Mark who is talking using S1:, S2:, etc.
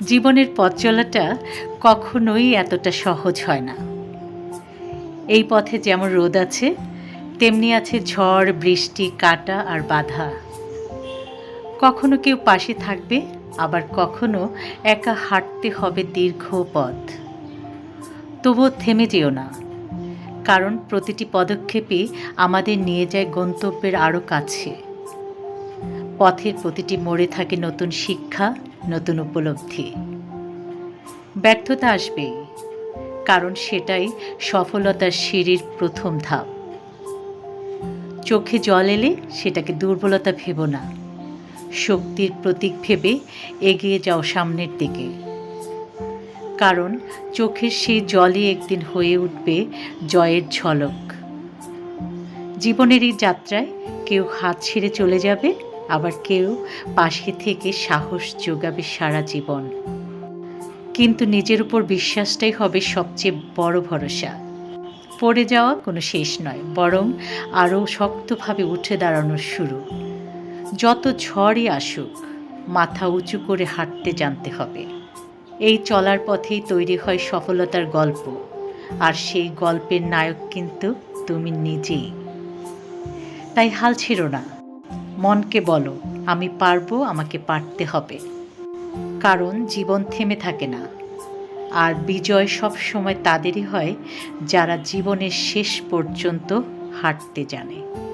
S1: জীবনের পথ চলাটা কখনোই এতটা সহজ হয় না। এই পথে যেমন রোদ আছে, তেমনি আছে ঝড়, বৃষ্টি, কাটা আর বাধা। কখনো কেউ পাশে থাকবে, আবার কখনো একা হাঁটতে হবে দীর্ঘ পথ। তবুও থেমে যেও না, কারণ প্রতিটি পদক্ষেপই আমাদের নিয়ে যায় গন্তব্যের আরও কাছে। পথের প্রতিটি মোড়ে থাকে নতুন শিক্ষা নতুন উপলব্ধি। ব্যর্থতা আসবেই, কারণ সেটাই সফলতার সিঁড়ির প্রথম ধাপ। চোখে জল এলে সেটাকে দুর্বলতা ভেবো না। শক্তির প্রতীক ভেবে এগিয়ে যাও সামনের দিকে। কারণ চোখের সেই জলই একদিন হয়ে উঠবে জয়ের ঝলক। জীবনের এই যাত্রায় কেউ হাত ছেড়ে চলে যাবে আবার কেউ পাশে থেকে সাহস যোগাবে সারা জীবন। কিন্তু নিজের উপর বিশ্বাসটাই হবে সবচেয়ে বড় ভরসা। পড়ে যাওয়া কোনো শেষ নয়, বরং আরও শক্তভাবে উঠে দাঁড়ানোর শুরু। যত ঝড়ই আসুক, মাথা উঁচু করে হাঁটতে জানতে হবে। এই চলার পথেই তৈরি হয় সফলতার গল্প, আর সেই গল্পের নায়ক কিন্তু তুমি নিজেই। তাই হাল ছিল না। মনকে বলো, আমি পারব, আমাকে পারতে হবে। কারণ জীবন থেমে থাকে না। আর বিজয় সব সময় তাদেরই হয়, যারা জীবনের শেষ পর্যন্ত হাঁটতে জানে।